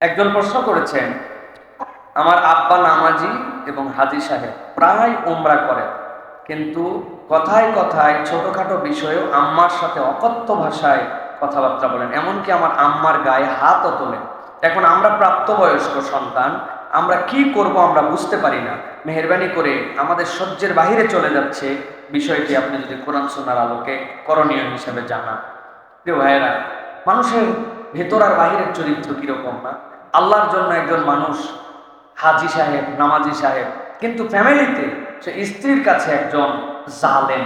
একজন প্রশ্ন করেছেন, আমার আব্বা নামাজি এবং হাজি সাহেব প্রায় উমরা করেন কিন্তু কথায় কথায় ছোটখাটো বিষয়েও আম্মার সাথে অকথ্য ভাষায় কথাবার্তা বলেন। এমনকি আমার আম্মার গায়ে হাতও তোলেন। এখন আমরা প্রাপ্তবয়স্ক সন্তান, আমরা কি করব আমরা বুঝতে পারি না। মেহরবানি করে আমাদের সহ্যের বাহিরে চলে যাচ্ছে বিষয়টি আপনি যদি কোরআন সোনার আলোকে করণীয় হিসেবে জানান। প্রিয় ভাইয়েরা, মানুষের ভেতর আর বাহিরের চরিত্র কীরকম না? আল্লাহর জন্য একজন মানুষ, হাজি সাহেব, নামাজি সাহেব, কিন্তু ফ্যামিলিতে সে স্ত্রীর কাছে একজন জালেম।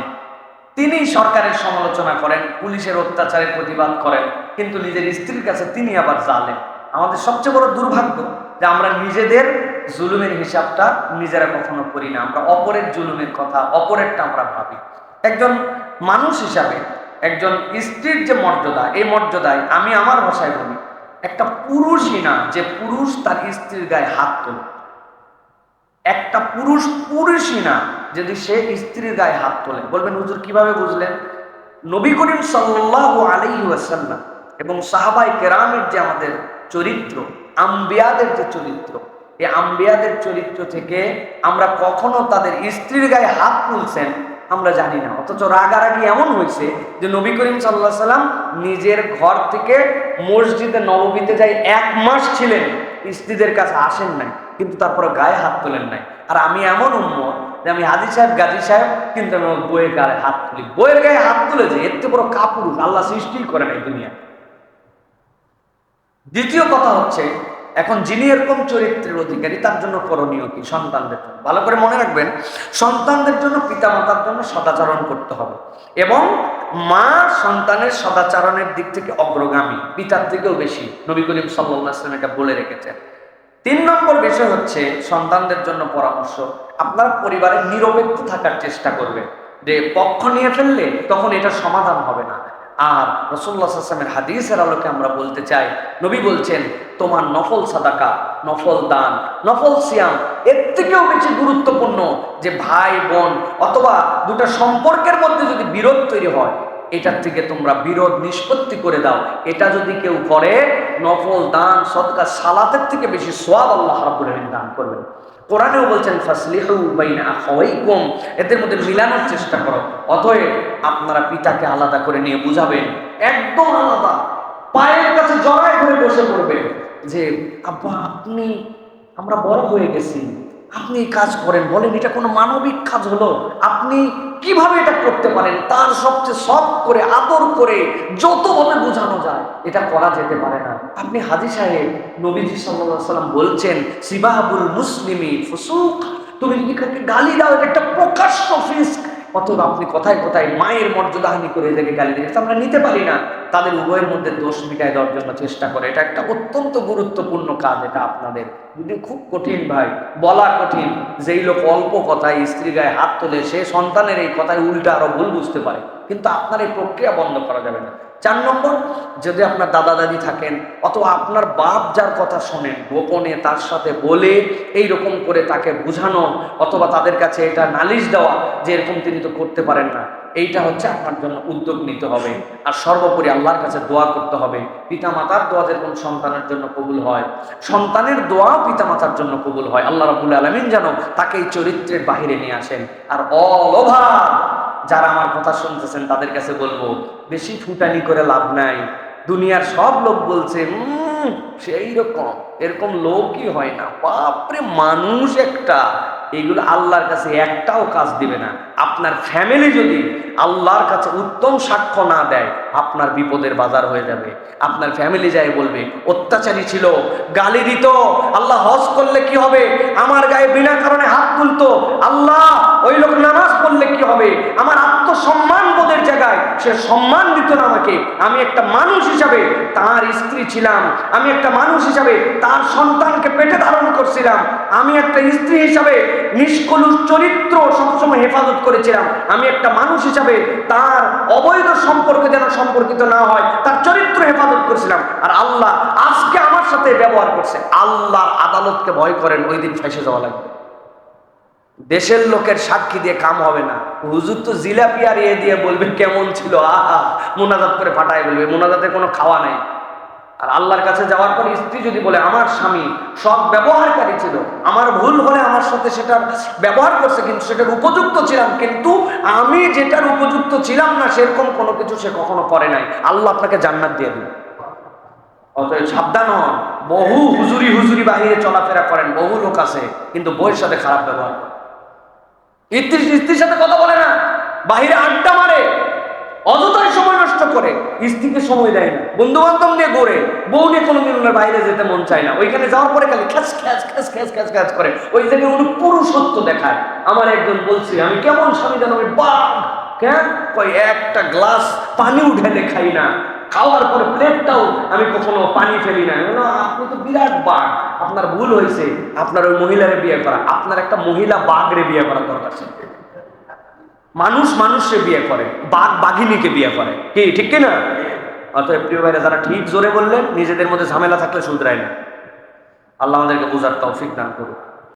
তিনি সরকারের সমালোচনা করেন, পুলিশের অত্যাচারের প্রতিবাদ করেন, কিন্তু নিজের স্ত্রীর কাছে তিনি আবার জালেম। আমাদের সবচেয়ে বড় দুর্ভাগ্য যে আমরা নিজেদের জুলুমের হিসাবটা নিজেরা কখনো করি না। আমরা অপরের জুলুমের কথা, অপরেরটা আমরা ভাবি। একজন মানুষ হিসাবে একজন স্ত্রীর যে মর্যাদা, এই মর্যাদায় আমি আমার ভাষায় বলি, একটা পুরুষই না, যে পুরুষ তার স্ত্রীর গায়ে হাত তোলে। একটা পুরুষ পুরুষই না, যদি সে স্ত্রীর গায়ে হাত তোলে। বলবেন, হুজুর কীভাবে বুঝলেন? নবী করিম সাল্লাহ আলাইহি ওয়াসাল্লাম এবং সাহাবাই কেরামের যে আমাদের চরিত্র, আম্বিয়াদের যে চরিত্র, এই আম্বিয়াদের চরিত্র থেকে আমরা কখনো তাদের স্ত্রীর গায়ে হাত তুলছেন আমরা জানি না। অথচ রাগারাগি এমন হয়েছে যে নবী করিম সাল্লাহ সাল্লাম নিজের ঘর থেকে মসজিদে নবমীতে যাই এক মাস ছিলেন, স্ত্রীদের কাছে আসেন নাই, কিন্তু তারপরে গায়ে হাত তোলেন নাই। আর আমি এমন উন্মত যে আমি হাজি সাহেব, গাজী সাহেব, কিন্তু আমি বইয়ের গায়ে হাত তুলি। বইয়ের গায়ে হাত তুলে যে এর বড় কাপুরুষ আল্লাহ সৃষ্টি করে নাই দুনিয়া দ্বিতীয় কথা হচ্ছে এখন যিনি এরকম চরিত্রের অধিকারী, তার জন্য করণীয় কি? সন্তানদের ভালো করে মনে রাখবেন, সন্তানদের জন্য পিতামাতার জন্য সদাচরণ করতে হবে এবং মা সন্তানের সদাচরণের দিক থেকে অগ্রগামী, পিতার থেকেও বেশি। নবী করিম সাল্লাম এটা বলে রেখেছেন। তিন নম্বর বিষয় হচ্ছে সন্তানদের জন্য পরামর্শ। আপনার পরিবারের নিরপেক্ষ থাকার চেষ্টা করবে যে পক্ষ নিয়ে ফেললে তখন এটা সমাধান হবে না। আর রসুল্লাহ আসলামের হাদিসের আলোকে আমরা বলতে চাই, নবী বলছেন, তোমার নফল সাদাকা, নফল দান, নফল সিয়াম, এর থেকেও বেশি গুরুত্বপূর্ণ যে ভাই, বোন অথবা দুটো সম্পর্কের মধ্যে যদি বিরোধ তৈরি হয়, এটার থেকে তোমরা বিরোধ নিষ্পত্তি করে দাও। এটা যদি কেউ করে, নফল দান, সদকা, সালাতের থেকে বেশি সোয়াব আল্লাহ আলামিন দান করবেন। কোরআনেও বলছেন, ফাসলিহু বাইনা আখাওয়াইকুম। এদের মধ্যে মিলানোর চেষ্টা করো। অতএব আপনারা পিতাকে আলাদা করে নিয়ে বুঝাবেন। একদম আলাদা। পায়ের কাছে জড়ায় ধরে বসে পড়বে যে, আব্বা, আপনি, আমরা বড় হয়ে গেছি। আপনি কাজ করেন, বলেন এটা কোনো মানবিক কাজ হলো। আপনি কীভাবে এটা করতে পারেন? তার সবচেয়ে সব করে, আদর করে, যতভাবে বোঝানো যায়, এটা করা যেতে পারে না। আপনি হাজি সাহেব, নবীজি সাল্লাম বলছেন সিবাহাবুল মুসলিমি ফুসুক। তুমি গালি দাও, এটা একটা প্রকাশ্য ফিস্ক। অথবা আপনি কথায় কোথায় মায়ের মর্যাদাহানি করে এদেরকে গালি দিয়েছে আমরা নিতে পারি না। তাদের উভয়ের মধ্যে দোষ মিটায় দেওয়ার জন্য চেষ্টা করে। এটা একটা অত্যন্ত গুরুত্বপূর্ণ কাজ এটা আপনাদের। যদি খুব কঠিন ভাই, বলা কঠিন, যেই লোক অল্প কথায় স্ত্রী গায়ে হাত তোলে, সে সন্তানের এই কথায় উল্টা আরও ভুল বুঝতে পারে। কিন্তু আপনার এই প্রক্রিয়া বন্ধ করা যাবে না। চার নম্বর, যদি আপনার দাদা দাদি থাকেন অথবা আপনার বাপ যার কথা শোনেন, গোপনে তার সাথে বলে এই রকম করে তাকে বুঝানো অথবা তাদের কাছে এটা নালিশ দেওয়া যে এরকম তিনি তো করতে পারেন না, এইটা হচ্ছে আপনার জন্য উদ্যোগ নিতে হবে। আর সর্বোপরি আল্লাহর কাছে দোয়া করতে হবে। পিতা মাতার দোয়া যেরকম সন্তানের জন্য কবুল হয়, সন্তানের দোয়া পিতা মাতার জন্য কবুল হয়। আল্লাহ রাবুল আলমিন যেন তাকে এই চরিত্রের বাহিরে নিয়ে আসেন। আর অল যারা আমার কথা শুনতেছেন তাদের কাছে বলব বেশি ফুটানি করে লাভ নাই। দুনিয়ার সব লোক বলছে "উম, সেই রকম এরকম লোকই হয় না। বাপরে মানুষ একটা। এইগুলো আল্লাহর কাছে একটাও কাজ দিবে না। আপনার ফ্যামিলি যদি আল্লাহর কাছে উত্তম সাক্ষ্য না দেয় আপনার বিপদের বাজার হয়ে যাবে। আপনার ফ্যামিলি যায় বলবে অত্যাচারী ছিল গালি দিত আল্লাহ হজ করলে কি হবে? আমার গায়ে বিনা কারণে হাত তুলতো আল্লাহ ওই লোক হবে, আমার আত্মসম্মান বোধের জায়গায় সে সম্মান দিত না আমাকে। আমি একটা মানুষ হিসাবে তার স্ত্রী ছিলাম, আমি একটা মানুষ হিসাবে তার সন্তানকে পেটে ধারণ করছিলাম, আমি একটা স্ত্রী হিসাবে নিষ্কলুষ চরিত্র সবসময় হেফাজত করেছিলাম, আমি একটা মানুষ হিসাবে তার অবৈধ সম্পর্কে যেন সম্পর্কিত না হয়, তার চরিত্র হেফাজত করেছিলাম। আর আল্লাহ আজকে আমার সাথে ব্যবহার করছে। আল্লাহ আদালতকে ভয় করেন, ওই দিন ফেসে যাওয়া লাগবে। দেশের লোকের সাক্ষী দিয়ে কাম হবে না। হুজুর তো জিলাপি আর ইয়ে দিয়ে বলবে, কেমন ছিল? আহা মোনাজাত করে ফাটায় বলবে, মোনাজাতে কোনো খাওয়া নেই। আর আল্লাহর কাছে যাওয়ার পর স্ত্রী যদি বলে, আমার স্বামী সব ব্যবহারকারী ছিল, আমার ভুল হলে আমার সাথে সেটার ব্যবহার করছে, কিন্তু সেটার উপযুক্ত ছিলাম, কিন্তু আমি যেটার উপযুক্ত ছিলাম না, সেরকম কোনো কিছু সে কখনো করে নাই। আল্লাহ আপনাকে জান্নাত দিয়ে দিবে। অতএব সাবধান হন। বহু হুজুরি হুজুরি বাহিরে চলাফেরা করেন, বহু লোক আছে, কিন্তু বইয়ের সাথে খারাপ ব্যবহার করে স্ত্রী স্ত্রীর সাথে কথা বলে না। বাহিরে আড্ডা মারে। অযথাই সময় নষ্ট করে। স্ত্রীকে সময় দেয় না। বন্ধু বান্ধব নিয়ে গড়ে বউ নিয়ে কোনোদিন ওনার বাইরে যেতে মন চায় না। ওইখানে যাওয়ার পরে খালি খ্যাচ খ্যাচ খ্যাচ খ্যাচ খ্যাচ খ্যাচ করে। ওই জায়গায় উনি পুরুষত্ব দেখায় আমার একজন বলছি, আমি কেমন স্বামী জানো? আমি বাঘ। কেন? কই একটা গ্লাস পানি উঠাইলে খাই না। খাওয়ার পরে প্লেটটাও আমি কখনো পানি ফেলি না আপনি তো বিরাট বাঘ। আপনার ভুল হয়েছে। আপনার ওই মহিলারে বিয়ে করা। আপনার একটা মহিলা বাঘরে বিয়ে করা দরকার ছিল। মানুষ মানুষকে বিয়ে করে। বাঘ বাঘিনীকে বিয়ে করে। কি, ঠিক কি না অতএব প্রিয় ভাইরা, যারা ঠিক জোরে বললেন, নিজেদের মধ্যে ঝামেলা থাকলে শুধরায় না। আল্লাহ আমাদেরকে বোঝার তৌফিক দান করুন